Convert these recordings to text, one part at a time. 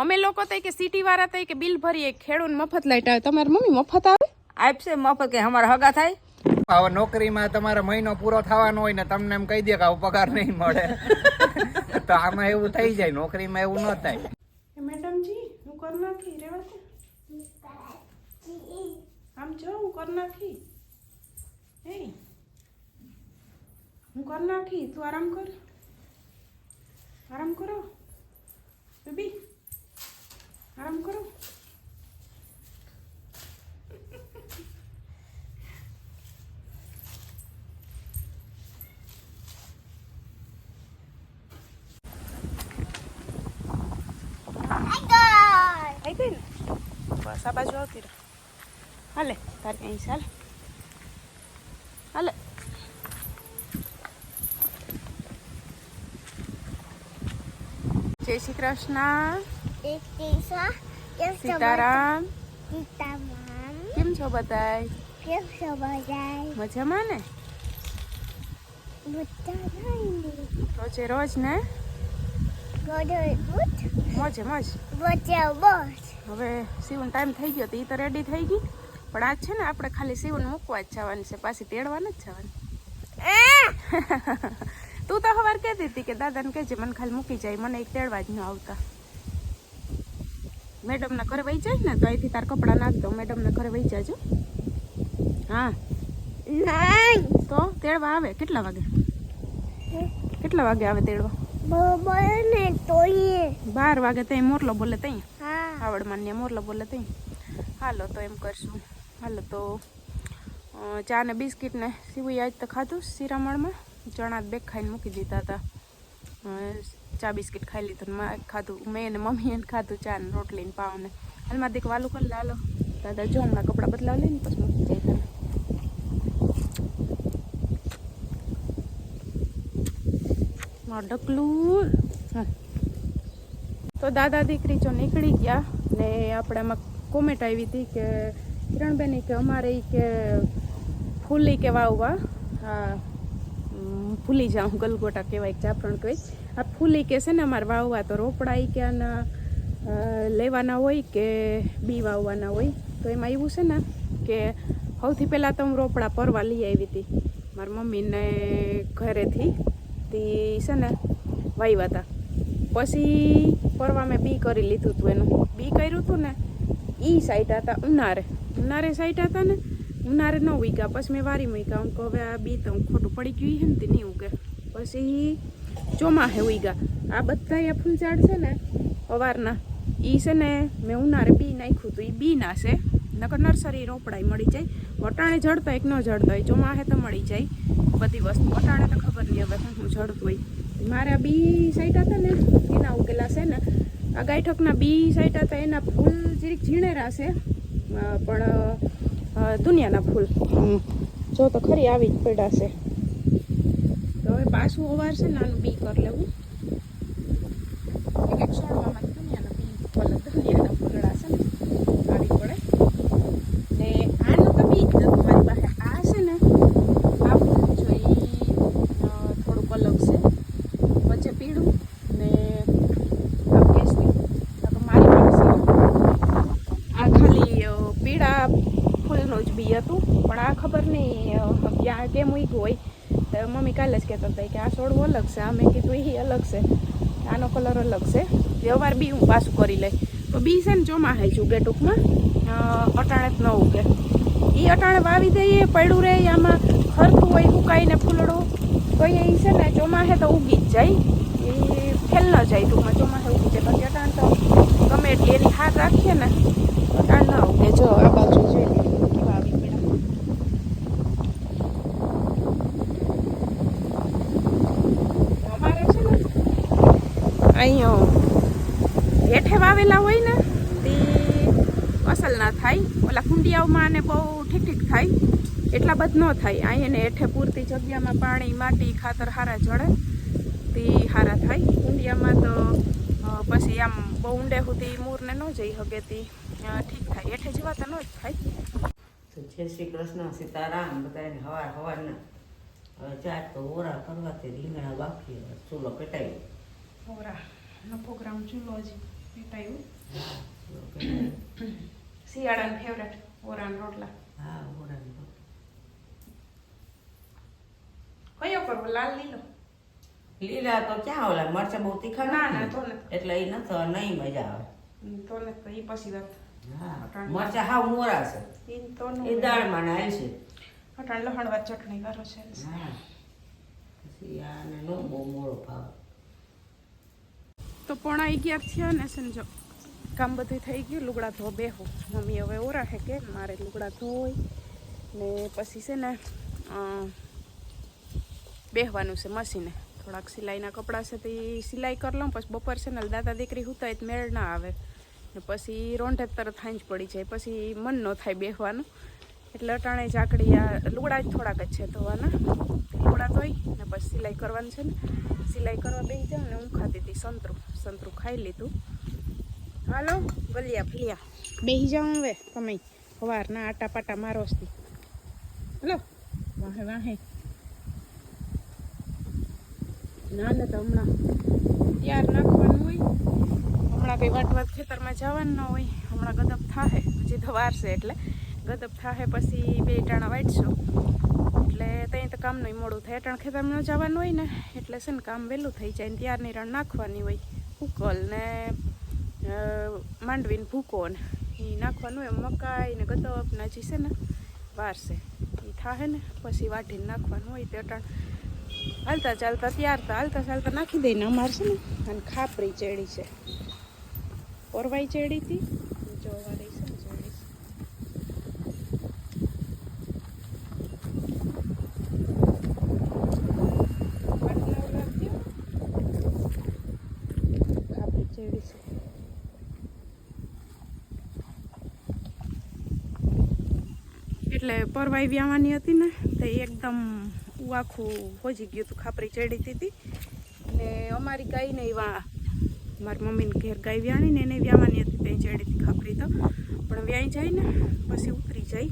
અમે લોકો તઈ કે સિટી વાળા તઈ કે બિલ ભરીએ ખેડૂત મફત લાઈટ આવે. તમારી મમ્મી મફત આવે? આપશે મફત કે અમારા હગા થાય? હવે નોકરીમાં તમારે મહિનો પૂરો થવાનો હોય ને તમને એમ કહી દે કે આવો પગાર નહીં મળે. તો આમાં એવું થઈ જાય નોકરીમાં એવું ન થાય. મેડમજી હું કર નાખી રેવા દે. આમ જો હું કર નાખી. હે? હું કર નાખી તું આરામ કર. આરામ કરો. બેબી. આરામ કરો આવી ગઈ ને બસ આ બાજુ આવતી રહે હાલે તારે અહીં ચાલ હાલે જય શ્રી કૃષ્ણ સીતારામ કેમ છો બધાય મજામાં ને રોજે રોજ ને મોજે મોજ હવે સીવન ટાઈમ થઈ ગયો તો એ તો રેડી થઈ ગઈ પણ આજ છે ને આપણે ખાલી સીવન મૂકવા જ જવાની છે પાછી તેડવા જ જવાની તું તો સવાર કહેતી હતી કે દાદાને કહેજે મને ખાલી મૂકી જાય મને એક તેડવા જ ન આવતા મેડમના ઘરે વહી જાય ને તો અહીંથી તાર કપડાં નાખ દો મેડમના ઘરે વહી જાજો હા. તો તેડવા આવે? કેટલા વાગે? કેટલા વાગે આવે તેડવા? બાર વાગે ત્યાં મોરલો બોલે ત્યાં આવડ માન્ય મોરલો બોલે ત્યાં હાલો તો એમ કરશું. હાલો તો ચા ને બિસ્કિટ ને સીવું આજ તો ખાધું શિરામણમાં ચણા બે ખાઈને મૂકી દીધા હતા ચા બિસ્કિટ ખાઈ લીધું મારે ખાધું, મેં અને મમ્મી ને ખાધું ચા ને રોટલી ને પાવ ને. હાલમાં દીક વાલું કરી લાલો. દાદા જો હમણાં કપડાં બદલાવ લઈને પછી મૂકી જાય તમે મારું તો દાદા દીકરી જો નીકળી ગયા ને આપણામાં કોમેન્ટ આવી હતી કે કિરણબેન કે અમારે કે ફૂલી કે વાવવા. ભૂલી જાઉં ગલગોટા કહેવાય જાફરણ કહેવાય. આ ફૂલી કે છે ને અમારે વાવવા તો રોપડા ઈ કે લેવાના હોય કે બી વાવવાના હોય. તો એમાં એવું છે ને કે સૌથી પહેલાં તો હું રોપડા પરવા લઈ આવી હતી. મારી મમ્મીને ઘરેથી તે છે ને વાવ્યા હતા પછી પરવા મેં બી કરી લીધું હતું એનું. બી કર્યું હતું ને એ સાઈડ હતા ઉનારે. ઉનારે સાઈડ હતા ને, ઉનારે ન ઉગ્યા પછી મેં વારી મૂક્યા. હું કહું, હવે આ બી તો ખોટું પડી ગયું છે ને તે, નહીં ઉગે. પછી ચોમાહે ઉગ્યા આ બધા ફૂલ ફૂલઝાડ છે ને અવારના એ છે ને મેં ઉનારે બી નાખ્યું હતું એ બી ના છે. નકર નર્સરી રોપડાય મળી જાય. વટાણે જડતા એક ન જડતો હોય ચોમાહે તો મળી જાય. બધી વસ્તુ વટાણે તો ખબર નહીં હવે હું જડતું હોય. મારે બી સાઈડ હતા ને એના ઉકેલા છે ને આ ગાયઠકના બી સાઈડ હતા એના ફૂલ જીરીક ઝીણેરા છે. પણ દુનિયાના ફૂલ. જો તો ખરી આવી જ પડ્યા છે. તો હવે પાછું અવાર છે ને આનું બી કરી લેવું. એક છોડવામાં દુનિયાના બી ભલે દુનિયાના ફૂલડા છે ને પડે. ને આનું તો બી જ પાસે આ છે ને આ ફૂલ જો અ, થોડુંક છે. વચ્ચે પીળું ને આ કેસરી. મારી પાસે આ ખાલી પીળા ફૂલનું જ બી હતું પણ આ ખબર નહીં ક્યાં કેમ ઉગ્યું હોય. કાલે જ કહેતા હતા કે આ છોડવું અલગ છે. આ મેં કીધું એ અલગ છે. આનો કલર અલગ છે. વ્યવહાર બી હું પાછું કરી લઈ તો બી છે ને ચોમાહે જ ઉગે ટૂંકમાં. અટાણે ન ઉગે. એ અટાણે વાવી દઈએ પડ્યું રહે આમાં ખરતું હોય, ઉકાઈને ફૂલડો. તો એ છે ને ચોમાહે તો ઉગી જ જાય. એ ફેલ ન જાય ટૂંકમાં ચોમાહે ઉગી જાય. બાકી અટાણ તો ગમે એટલી એની હાર રાખીએ ને અટાણ ના ઉગે. જો, આ બાજુ જોઈ લો કેવા આવી પડ્યા અમારે છે ને અહીંયા હેઠે વાવેલા હોય ને તે અસલ ના થાય. ઓલા કુંડિયાઓમાં ને બહુ ઠીક ઠીક થાય. એટલા બધ ન થાય. અહીંયા હેઠે પૂરતી જગ્યામાં પાણી માટી ખાતર હારા જડે તે હારા થાય. કુંડિયામાં તો પછી આમ બહુ ઊંડે સુધી મૂરને ન જઈ શકે તે ઠીક થાય. હેઠે જેવા તો ન જ થાય. જય શ્રી કૃષ્ણ સીતારામ બધાને હવાર હવારના. હવે ચાર તો ઓરા કરવાથી રીંગણા બાકી ચૂલો પેટાવી ઓરા નો પ્રોગ્રામ ચૂલો હજી. પેટાયું. શિયાળાના ફેવરેટ ઓરાન રોટલા હા ઓરાની. કયો કરવો લાલ લીલો લીલા તો ક્યાં ઓલા મરચાં બહુ તીખા ના, ના. તો. એટલે એ નથી નહીં મજા આવે તો ને તો એ પછી વાત. મરચાં હાવ મોરા છે ઈ તો નો એ દાળમાં નાય છે અટાણ લહણવા ચટણી કરો છે પછી આને નો બહુ મોડો ભાવ તો પોણા અગિયાર થયા ને સમજો. કામ બધું થઈ ગયું, લુગડા ધો બેહો. મમ્મી હવે ઓરા હે કે મારે લુગડા ધોય ને પછી છે ને બેહવાનું છે મશીને. થોડાક સિલાઈના કપડાં છે તે સિલાઈ કરી લઉં, પછી બપોર છે ને દાદા દીકરી હુતા જ મેળ ના આવે. ને પછી રોંઢે તરત હાંજ પડી જાય, પછી મન ન થાય બેહવાનું. એટલે અટાણે ઝાકડી આ લુગડા જ થોડાક જ છે ધોવાના. ધોઈ ને પછી સિલાઈ કરવાની છે ને, સિલાઈ કરવા બેસી જાઉં ને હું ખાતી હતી સંતરું સંતરું ખાઈ લીધું. હાલો, ગલિયા ભલિયા. બેસી જાઉં હવે તમે સવારના આટા પાટા મારો હતી હલો, વાહે વાહે. ના, ને, તો હમણાં ત્યાર નાખવાનું હોય. હમણાં કંઈ વાટ વાત ખેતરમાં જવાનું ન હોય. હમણાં ગદપ થાહે. પછી તો વાર છે એટલે. ગદપ થાહે પછી બે ટાણા વાટશું. એટલે ત્યાં તો કામનું મોડું થાય. અટાણ ખેતરમાં જવાનું હોય ને, એટલે છે ને કામ વહેલું થઈ જાય ને ત્યારની રણ નાખવાની હોય. ઉકલ ને માંડવીને ભૂકો ને એ નાખવાનું હોય. મકાઈ ને ગદપ ને હજી છે ને વારસે એ થાય ને, પછી વાઢીને નાખવાનું હોય તે અટણ હાલતા ચાલતા ત્યાર તો હાલતા ચાલતા નાખી દઈને અમારે છે ને, અને ખાપરી ચેડી છે. પોરવાઈ ચેડી હતી જોવા રહી છે ને ચેડી છે પાટલા ઓલા થયો. ખાપરી ચેડી છે એટલે પરવાઈ વ્યાવાની હતી ને, તો એકદમ આખું હોજી ગયું હતું, ખાપરી ચડી હતી ને અમારી ગાય એવા મારી મમ્મીને ઘેર ગાય વ્યાણી ને એને વ્યાવાની હતી ત્યાં ચડી હતી ખાપરી તો. પણ વ્યાઈ જાય ને, પછી ઉતરી જાય.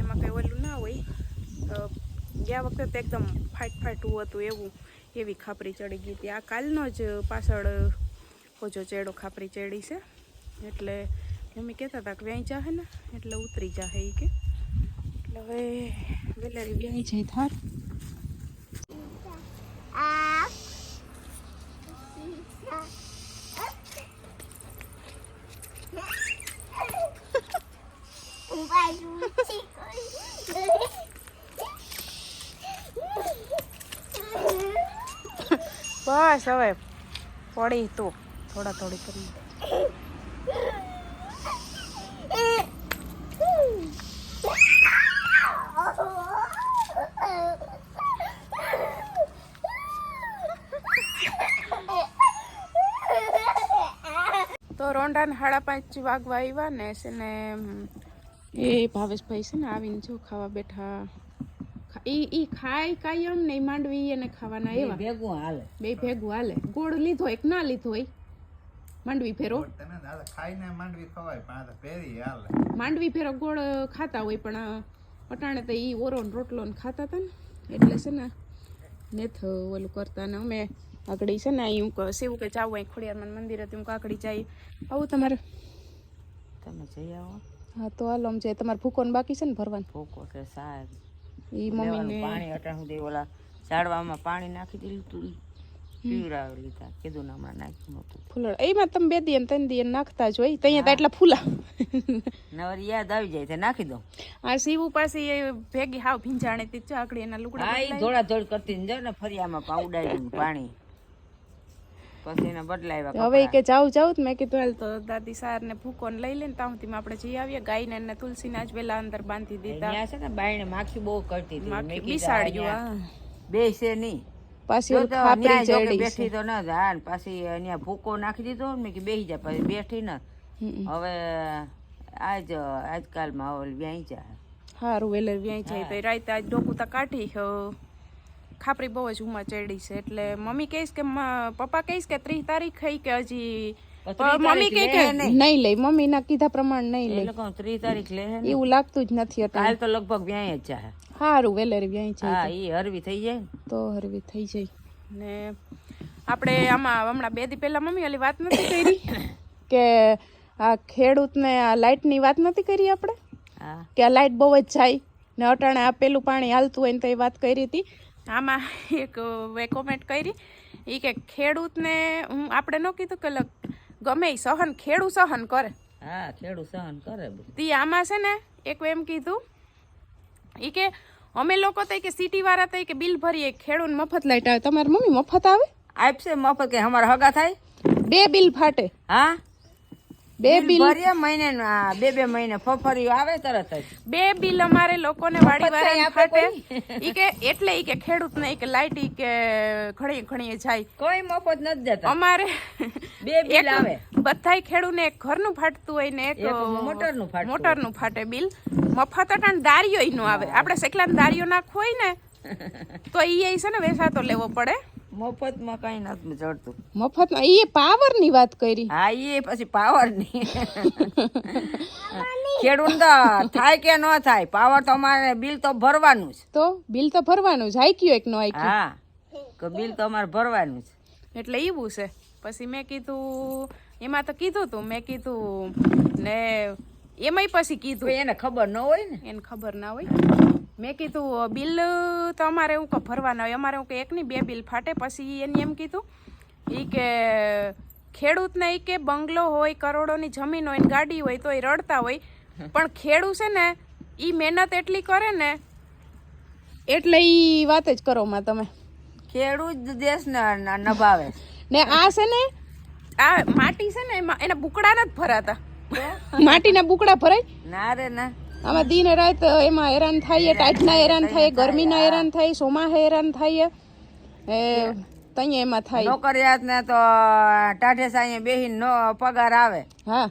એમાં કંઈ ઓલું ના હોય. તો ગયા વખતે તો એકદમ ફાટ ફાટવું હતું એવું, એવી ખાપરી ચડી ગઈ હતી. આ કાલનો જ પાછળ ઓજો ચેડો ખાપરી ચડી છે. એટલે મમ્મી કહેતા હતા કે વ્યાઈ જાહે ને, એટલે ઉતરી જાહે એ કે. એટલે હવે વેલારી વ્યાઈ જાય થાર. બસ હવે પડી તો થોડા થોડી કરી રોંડાને સાડા પાંચ વાગવા આવ્યા ને છે ને એ ભાવેશભાઈ છે ને આવીને જો ખાવા બેઠા. ઈ ઈ ખાય કાયમ ને માંડવી એને ખાવાના એવા. ભેગું હાલે. બે ભેગું હાલે. ગોળ લીધો એક ના લીધો હોય. માંડવી ફેરો માંડવી ખવાય પણ આ તો હાલે. માંડવી ફેરો ગોળ ખાતા હોય પણ અટાણે તો ઈ ઓરો ને રોટલો ને ખાતા હતા ને. એટલે છે ને નેથ ઓલું કરતા ને અમે આગળ છે ને અહીં હું સેવું કે જાવું અહીં ખોડિયારમાં મંદિર હતું હું કાકડી જાય આવું તમારે. તમે જઈ આવો. હા તો હાલો આમ જાય તમારે ભૂકો બાકી છે ને ભરવાનું? ભૂકો કે સાહેબ. એ મમ્મીને પાણી અટાણ સુધી ઓલા ઝાડવામાં પાણી નાખી દીધું તું પીવરાવી લીધા. કીધું ને હમણાં નાખ્યું નહોતું. ફૂલડ એમાં તમે બે દી ત્રણ દી નાખતા જ હોય. ત્યાં તો એટલા ફૂલા. નવર યાદ આવી જાય તે નાખી દો આ શિવ પાસે એ ભેગી હાવ ભીંજાણે તે ચાકડી એના લુકડા બદલાય. ધોળા ધોળ કરતી ને ને ફરિયામાં પાવડાવી પાણી. પછી એને બદલાવ્યા હવે કે જાવ જાવ મેં કીધું હાલ તો દાદી સાર ને ભૂકો ને લઈ લઈને ત્યાં આપણે જઈ આવીએ. ગાયને ને તુલસીને આજ પેલા અંદર બાંધી દીધા. છે ને બાયણે માખી બહુ કરતી હતી. બિસાડ્યું બેસે નહીં. પાછી ખાપરી કે ચડી બેઠી તો ન જાય. પાછી અહીંયા ભૂકો નાખી દીધો ને મેં કીધું બેસી જાય પછી બેઠી ને. હવે આજ આજકાલમાં હવે વ્યાઈ જાય. હારું વેલર વ્યાઈ જાય. તો રાતે આજ ડોકું તો કાઢી ખાપરી બહુ જ ઉમાં ચડી છે. એટલે મમ્મી કહીશ કે પપ્પા કહીશ કે ત્રીસ તારીખ થઈ કે હજી તો પણ 30 મમ્મી કે નહીં. નહીં મમ્મી ના કીધા પ્રમાણે નહીં ત્રીસ તારીખ લે ને. એવું લાગતું જ નથી કાલ તો લગભગ વ્યાય જ જાય હારું વેલેરી વ્યાઈ જાય હા એ હરવી થઈ જાય ને. તો હરવી થઈ જાય. ને આપણે આમાં હમણાં બે દી પહેલા મમ્મી ઓલી વાત નથી કરી? કે આ ખેડૂતને આ લાઇટની વાત નથી કરી આપણે? કે આ લાઇટ બહુ જ જાય ને અટાણે આ પેલું પાણી હાલતું હોય ને તો એ વાત કરી હતી. આમાં એક કોમેન્ટ કરી. એ કે ખેડૂતને હું આપણે ન કીધું કે ગમે ઈ સહન ખેડૂત સહન કરે. હા ખેડૂત સહન કરે તી આમાં છે ને એક એમ કીધું એ કે અમે લોકો તો કે સિટી વાળા તો કે બિલ ભરીએ ખેડૂત મફત લાઈટ આવે. તમારી મમ્મી મફત આવે? આપશે મફત કે અમારા હગા થાય? બે બિલ ફાટે. હા? બે બિલ ભરીએ મહિને બે બે મહિને ફફરિયું આવે તરત જ. બે બિલ અમારે લોકોને વાડી મફત આપે ઈ કે એટલે ઈ કે ખેડૂત ને કે લાઈટ ઈ કે ઘણી ઘણી જાય. કોઈ મફત નથી દેતા. અમારે બે બિલ એક આવે. બધાય ખેડૂને એક ઘરનું ફાટતું હોય ને એક મોટરનું મોટરનું મોટરનું ફાટે બિલ. મફત અટાણ દારિયો નો આવે. આપણે સેકલાન દારિયો નાખવો હોય ને તો ઈ છે ને વેસાતો લેવો પડે. મફતમાં કઈ નથી ચડતું મફતમાં ઈ પાવરની વાત કરી. હા એ પછી પાવરની ખેડૂત તો થાય કે ન થાય પાવર તો અમારે બિલ તો ભરવાનું જ. તો બિલ તો ભરવાનું જ હાઈક્યું એક નો હાઈક્યું હા તો બિલ તો અમારે ભરવાનું જ. એટલે એવું છે. પછી મેં કીધું એમાં તો કીધું તું મેં કીધું ને એમાંય પછી કીધું. એને ખબર ન હોય ને. એને ખબર ના હોય. મેં કીધું બિલ તો અમારે હું કહું ભરવાના હોય. અમારે હું કે એકની બે બિલ ફાટે પછી એને એમ કીધું એ કે ખેડૂતને એ કે બંગલો હોય કરોડોની જમીન હોય ને ગાડી હોય તો એ રડતા હોય. પણ ખેડૂત છે ને એ મહેનત એટલી કરે ને એટલે એ વાત જ કરો માં તમે. ખેડૂત જ દેશને નભાવે. ને આ છે ને આ માટી છે ને એમાં એના બુકડા નથી ભરાતા. માટીના બુકડા ભરાય? ના રે ના. આમાં દિન રાત એમાં હેરાન થાય ટાઈટના હેરાન થાય ગરમીના હેરાન થાય સોમા હેરાન થાય એ તઈ એમાં થાય. નોકરિયાત ને તો ટાઢે સાંજે બેહીને નો પગાર આવે. હા.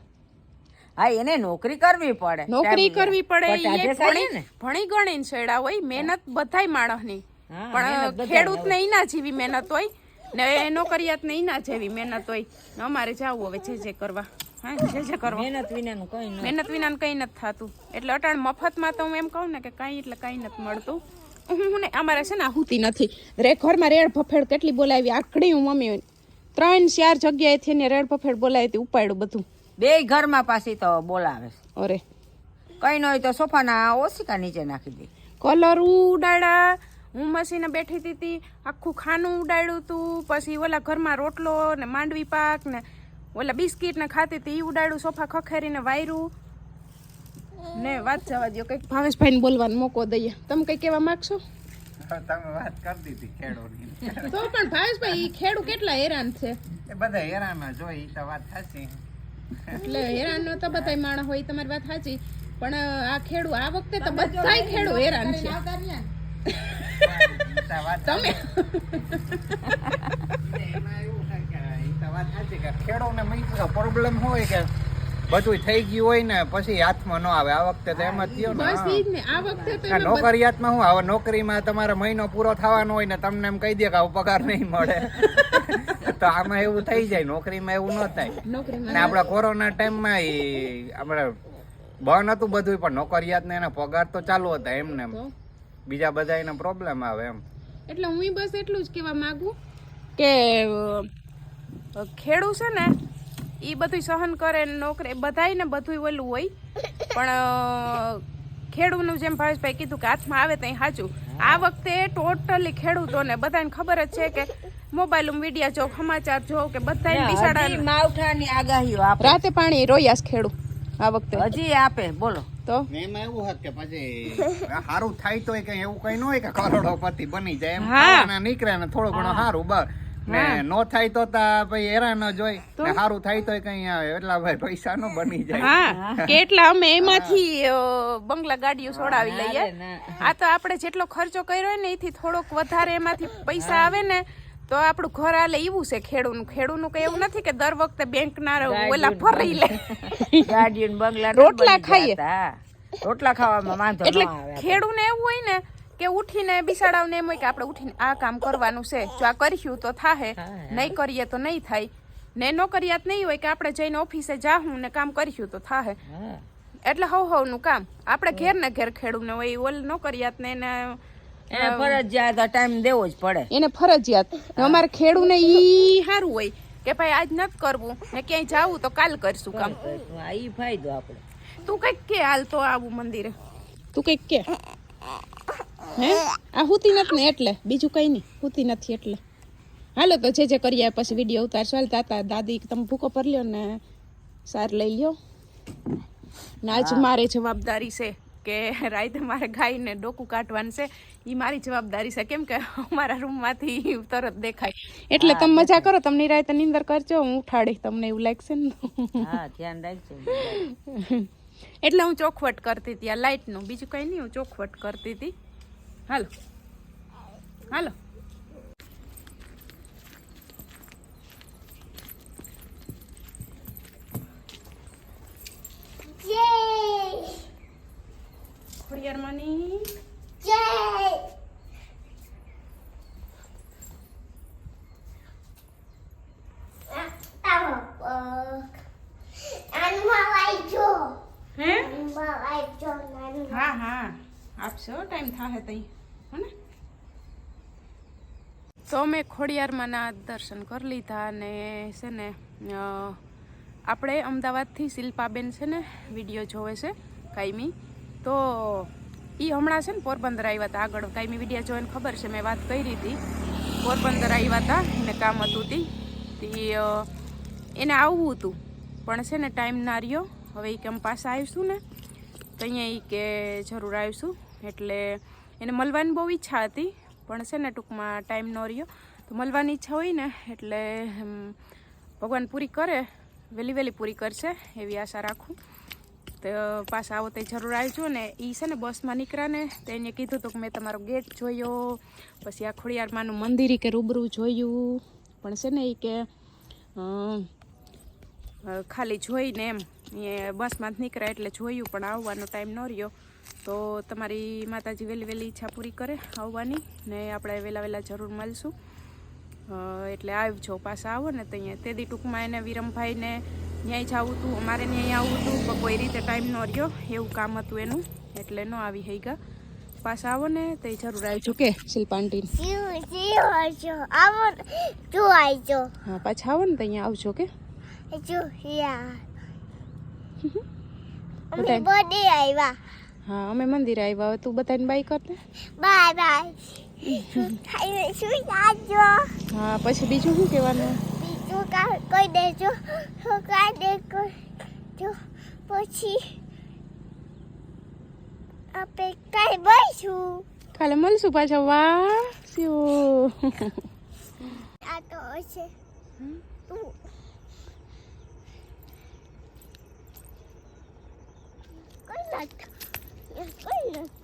હા એને નોકરી કરવી પડે. નોકરી કરવી પડે ભણી ને. ભણી ગણીને છેડા હોય મહેનત બધાય માણસની. પણ ખેડૂત ખેડૂતને ઈના જેવી મહેનત હોય ને નોકરિયાત ને ઈના જેવી મહેનત હોય. અમારે જાવું હવે જે જે કરવા. હા જે જે કરવા. મહેનત વિનાનું કઈ ન મહેનત વિનાનું કંઈ નથી થતું. એટલે અટાણ મફતમાં તો હું એમ કહું ને કે કંઈ એટલે કંઈ નથી મળતું. હું ને અમારે છે ને આહુતિ નથી. રે ઘરમાં રેડ ફફેડ કેટલી બોલાવી આખડી હું મમ્મી ત્રણ ચાર જગ્યાએથી ને રેડ ફફેડ બોલાવી હતી ઉપાડ્યું બધું. બે ઘરમાં પાછી તો બોલાવે અરે. કઈ ન હોય તો સોફાના ઓસિકા નીચે નાખી દે. કલર ઉડાડ્યા હું મસીને બેઠી હતી આખું ખાનું ઉડાડ્યું હતું પછી ઓલા ઘરમાં રોટલો ને માંડવી પાક ને ઓલા બિસ્કિટ ને ખાતી હતી એ ઉડાડ્યું સોફા ખખેરીને વાયરું. ને વાત જવા દો કંઈક ભાવેશભાઈને બોલવાનો મોકો દઈએ. તમે કંઈ કહેવા માંગશો? તમે વાત કરી દીધી તો પણ ભાવેશભાઈ ઈ ખેડૂ કેટલા હેરાન છે? એ બધા હેરાન જ તો વાત સાચી. એટલે હેરાન તો બધા માણસ હોય તમારી વાત સાચી. પણ આ ખેડૂ આ વખતે તો બધાય ખેડૂ હેરાન છે. તમે? વાત સાચી કે ખેડૂતને મેં પ્રોબ્લેમ હોય કે બધું થઈ ગયું હોય ને પછી હાથમાં ન આવે. આ વખતે તો એમ જ થયો ને આ વખતે નોકરિયાતમાં હું હવે નોકરીમાં તમારે મહિનો પૂરો થવાનો હોય ને તમને એમ કહી દે કે આવો પગાર નહીં મળે. તો આમાં એવું થઈ જાય નોકરીમાં એવું ન થાય. ને આપણા કોરોના ટાઈમમાં એ આપણે બંધ હતું બધું પણ નોકરિયાત ને એના પગાર તો ચાલુ હતા એમને બીજા બધા એને પ્રોબ્લેમ આવે એમ. એટલે હું બસ એટલું જ કહેવા માંગુ કે ખેડૂ છે ને એ બધું સહન કરે ને નોકરી બધાય ને બધું ઓલું હોય. પણ ખેડૂતનું જેમ ભાવેશભાઈ કીધું કે હાથમાં આવે ત્યાં સાચું આ વખતે ટોટલી ખેડૂતોને બધાને ખબર જ છે કે મોબાઈલ મીડિયા જો સમાચાર જો કે બધા બિસાડા માવઠાની આગાહીઓ આપે. રાતે પાણી રોયાસ ખેડૂ આ વખતે. હજી આપે બોલો. તો? એમાં એવું હતું કે પછી સારું થાય તો કઈ એવું કઈ ન હોય કે કરોડોપતિ બની જાય એમ નીકળે ને થોડું ઘણું સારું બસ. ને નો થાય તો તા પછી હેરાન જ હોય ને સારું થાય તો કઈ આવે. એટલા ભાઈ પૈસા નો બની જાય. હા કેટલા અમે એમાંથી બંગલા ગાડીઓ છોડાવી લઈએ. આ તો આપણે જેટલો ખર્ચો કર્યો ને એથી થોડોક વધારે એમાંથી પૈસા આવે ને તો આપણું ઘર હાલે એવું છે ખેડૂનું ખેડૂનું કઈ એવું નથી કે દર વખતે બેંક ના ઓલા ભરી લે. ગાડીઓ બંગલા રોટલા ખાઈએ. રોટલા ખાવામાં વાંધો એટલે ખેડૂને એવું હોય ને કે ઉઠીને બિસાડાવને એમ હોય કે આપણે ઉઠીને આ કામ કરવાનું છે જો આ કરીશું તો થાહે. નહીં કરીએ તો નહીં થાય. ને નોકરિયાત નહીં હોય કે આપણે જઈને ઓફિસે જાહું ને કામ કરીશું તો થાહે. હા. એટલે હવ હવનું કામ. આપણે ઘેર ને ઘેર ખેડૂને હોય ઓલ નોકરિયાત ને એને એને ફરજિયાત ટાઈમ દેવો જ પડે. એને ફરજિયાત. અમારે ખેડૂને ઈ સારું હોય કે ભાઈ આજ નથી કરવું ને ક્યાંય જાવું તો કાલ કરશું કામ. ઈ ફાયદો આપણે તું કંઈક કે હાલ તો આવું મંદિરે. તું કંઈક કે. હે? આ હુતી નથી ને એટલે? બીજું કઈ નહીં હુતી નથી એટલે. હાલો તો જે જે કરીએ પછી વીડિયો ઉતારશો. હાલ તાતા દાદી તમે ભૂકો પર લ્યો ને સાર લઈ લ્યો. ને આજ મારે જવાબદારી છે કે રાતે મારે ગાયને ડોકું કાઢવાનું છે. એ મારી જવાબદારી છે. કેમ કે અમારા રૂમમાંથી તરત દેખાય. એટલે તમે મજા કરો તમને રાતે નીંદર કરજો હું ઉઠાડી તમને એવું લાગશે ને. ધ્યાન રાખજો એટલે હું ચોખવટ કરતી હતી આ લાઇટનું બીજું કંઈ નહીં હું ચોખવટ કરતી હતી. હાલો. હાલો. ખોડિયારમાંની હે હા. હા આપશો ટાઈમ તઈ હો ને તો અમે ખોડિયારમાંના દર્શન કરી લીધા અને છે ને આપણે અમદાવાદથી શિલ્પાબેન છે ને વીડિયો જોવે છે, કાયમી. તો એ હમણાં છે ને પોરબંદર આવ્યા હતા આગળ. કાયમી વીડિયો જોઈને ખબર છે, મેં વાત કરી હતી પોરબંદર આવ્યા હતા એને કામ હતું તી. એને આવવું હતું. પણ છે ને ટાઈમ ના રહ્યો. હવે એ કેમ પાછા આવીશું ને, તો અહીંયા ઈ કે જરૂર આવીશું એટલે એને મળવાની બહુ ઈચ્છા હતી પણ છે ને ટૂંકમાં ટાઈમ ન રહ્યો. તો મળવાની ઈચ્છા હોય ને, એટલે ભગવાન પૂરી કરે વહેલી વહેલી પૂરી કરશે, એવી આશા રાખું. તો પાછા આવો તે જરૂર આવજો ને. એ છે ને બસમાં નીકળ્યા ને તો એને કીધું હતું કે મેં તમારો ગેટ જોયો. પછી આ ખોડિયારમાંનું મંદિર કે રૂબરૂ જોયું. પણ છે ને એ કે ખાલી જોઈને એમ, એ બસમાં જ નીકળ્યા એટલે જોયું, પણ આવવાનો ટાઈમ ન રહ્યો. તો તમારી માતાજી વહેલી વહેલી ઈચ્છા પૂરી કરે આવવાની ને આપણે વહેલા વહેલા જરૂર મળશું. એટલે આવજો પાછા આવો ને ત્યાં. અહીંયા તેદી ટૂંકમાં એને વિરમભાઈને ન્યાય જવું હતું અમારે ન્યાય આવવું હતું પણ કોઈ રીતે ટાઈમ ન રહ્યો એવું કામ હતું એનું એટલે ન આવી હઈ ગયા પાછા આવો ને તે જરૂર આવજો કે શિલ્પાંટીને. હા પાછા આવો ને ત્યાં આવજો કે. આવ્યા. હા અમે મંદિરે આવ્યા હવે તું બધાને બાય કર દે બાય બાય શું જાજો હા પછી બીજું શું કહેવાનું બીજું કા કોઈ દેજો કા દે જો પછી આપણે કઈ બઈશું કાલે મળશું પાછા વાહ શું આ તો છે કોઈ નથી કોઈ નથી